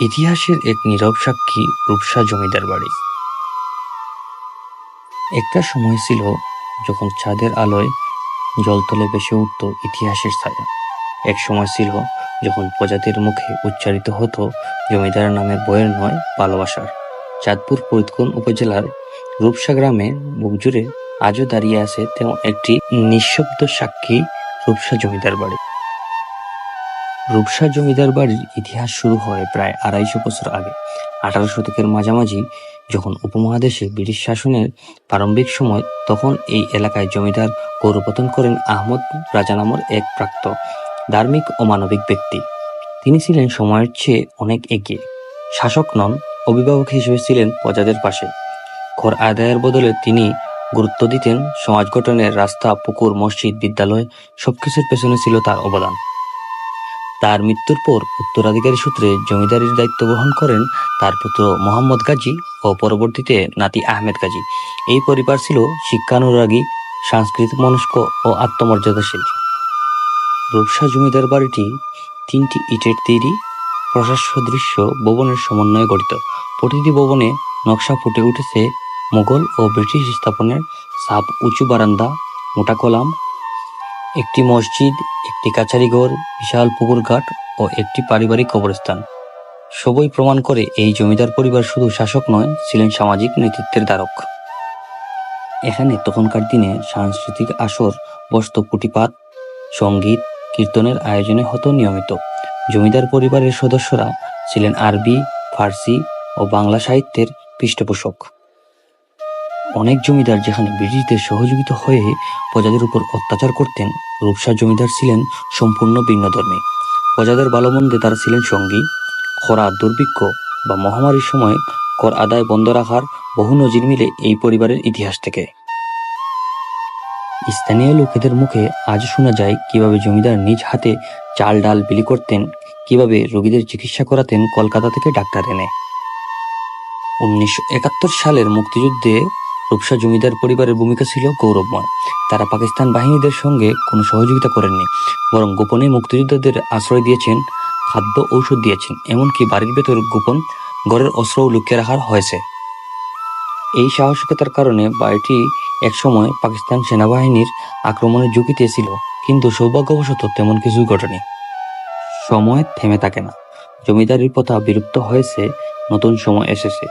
ইতিহাসের এক নীরব সাক্ষী রূপসা জমিদার বাড়ি। একটা সময় ছিল যখন চাঁদের আলোয় জলতলে ভেসে উঠত ইতিহাসের ছায়া। এক সময় ছিল যখন প্রজাতির মুখে উচ্চারিত হতো, জমিদার নামের বইয়ের নয়, ভালোবাসার। চাঁদপুর ফরিদকোণ উপজেলার রূপসা গ্রামে বুক জুড়ে আজও দাঁড়িয়ে আছে তেমন একটি নিঃশব্দ সাক্ষী রূপসা জমিদার বাড়ি। রূপসা জমিদার বাড়ির ইতিহাস শুরু হয় প্রায় আড়াইশো বছর আগে। আঠারো শতকের মাঝামাঝি যখন উপমহাদেশে ব্রিটিশ শাসনের প্রারম্ভিক সময়, তখন এই এলাকায় জমিদার গৌরপতন করেন আহমদ রাজা নামর এক প্রাক্ত ধার্মিক ও মানবিক ব্যক্তি। তিনি ছিলেন সময়ের চেয়ে অনেক এগিয়ে। শাসক নন, অভিভাবক হিসেবে ছিলেন প্রজাদের পাশে। কর আদায়ের বদলে তিনি গুরুত্ব দিতেন। সমাজ গঠনের রাস্তা, পুকুর, মসজিদ, বিদ্যালয় সবকিছুর পেছনে ছিল তার অবদান। তার মৃত্যুর পর উত্তরাধিকারী সূত্রে জমিদারির দায়িত্ব গ্রহণ করেন তার পুত্র মোহাম্মদ গাজী ও পরবর্তীতে নাতি আহমেদ গাজী। এই পরিবার ছিল শিক্ষানুরাগী, সাংস্কৃতিক মনস্ক ও আত্মমর্যাদাশীল। রূপসা জমিদার বাড়িটি তিনটি ইটের তৈরি প্রশাস্য দৃশ্য ভবনের সমন্বয়ে গঠিত। প্রতিটি ভবনে নকশা ফুটে উঠেছে মুঘল ও ব্রিটিশ স্থাপনের সাপ উঁচু বারান্দা, মোটা কলাম একটি মসজিদ, একটি কাছারিঘর বিশাল পুকুর ঘাট ও একটি পারিবারিক কবরস্থান। সবই প্রমাণ করে এই জমিদার পরিবার শুধু শাসক নয়, ছিলেন সামাজিক নেতৃত্বের দ্বারক এখানে তখনকার দিনে সাংস্কৃতিক আসর বস্ত পুটিপাত, সংগীত, কীর্তনের আয়োজনে হতো নিয়মিত। জমিদার পরিবারের সদস্যরা ছিলেন আরবি, ফার্সি ও বাংলা সাহিত্যের পৃষ্ঠপোষক। অনেক জমিদার যেখানে ব্রিটিশদের সহযোগিতা হয়ে প্রজাদের উপর অত্যাচার করতেন, রূপসা জমিদার ছিলেন সম্পূর্ণ ভিন্নধর্মী। প্রজাদের ভালো মন্দে তারা ছিলেন সঙ্গী। খরা দুর্ভিক্ষ বা মহামারীর সময় কর আদায় বন্ধ রাখার বহু নজির মিলে এই পরিবারের ইতিহাস থেকে। স্থানীয় লোকেদের মুখে আজ শোনা যায় কীভাবে জমিদার নিজ হাতে চাল ডাল বিলি করতেন, কীভাবে রোগীদের চিকিৎসা করাতেন কলকাতা থেকে ডাক্তার এনে। উনিশশো একাত্তর সালের মুক্তিযুদ্ধে রূপসা জমিদার পরিবারের ভূমিকা ছিল গৌরবময়। তারা পাকিস্তান বাহিনীদের সঙ্গে কোনো সহযোগিতা করেননি, বরং গোপনে মুক্তিযোদ্ধাদের আশ্রয় দিয়েছেন, খাদ্য ঔষধ দিয়েছেন, এমনকি বাড়ির ভেতর গোপন ঘরের অস্ত্রও লুকিয়ে রাখার হয়েছে। এই সাহসিকতার কারণে বাড়িটি একসময় পাকিস্তান সেনাবাহিনীর আক্রমণের ঝুঁকিতে ছিল, কিন্তু সৌভাগ্যবশত তেমন কিছুই ঘটেনি। সময় থেমে থাকে না। জমিদারির প্রথা বিলুপ্ত হয়েছে, নতুন সময় এসেছে।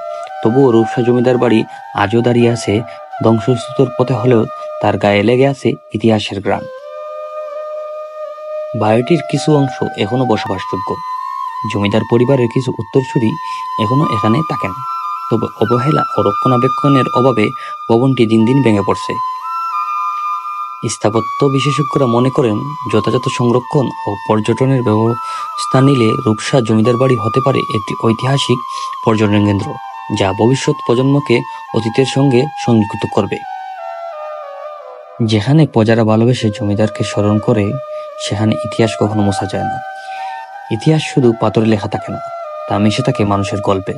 তবুও রূপসা জমিদার বাড়ি আজও দাঁড়িয়ে আছে। ধ্বংসস্তূর পথে হলেও তার গায়ে লেগে আছে ইতিহাসের গ্রাম। বাড়িটির কিছু অংশ এখনও বসবাসযোগ্য। জমিদার পরিবারের কিছু উত্তরসূরি এখনও এখানে থাকেন। তবে অবহেলা ও রক্ষণাবেক্ষণের অভাবে ভবনটি দিন দিন ভেঙে পড়ছে। স্থাপত্য বিশেষজ্ঞরা মনে করেন, যথাযথ সংরক্ষণ ও পর্যটনের ব্যবস্থা নিলে রূপসা জমিদার বাড়ি হতে পারে একটি ঐতিহাসিক পর্যটন কেন্দ্র। যা ভবিষ্যৎ প্রজন্মকে অতীতের সঙ্গে সংযুক্ত করবে। যেখানে প্রজারা ভালোবেসে জমিদারকে স্মরণ করে, সেখানে ইতিহাস কখনো মোছা যায় না। ইতিহাস শুধু পাথরে লেখা থাকে না, তা মিশে থাকে মানুষের গল্পে।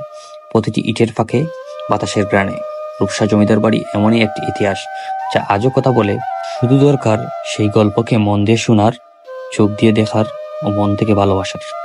প্রতিটি ইটের ফাঁকে, বাতাসের প্রাণে রূপসা জমিদার বাড়ি এমনই একটি ইতিহাস, যা আজও কথা বলে, শুধু দরকার সেই গল্পকে মন দিয়ে শোনার, চোখ দিয়ে দেখার ও মন থেকে ভালোবাসার।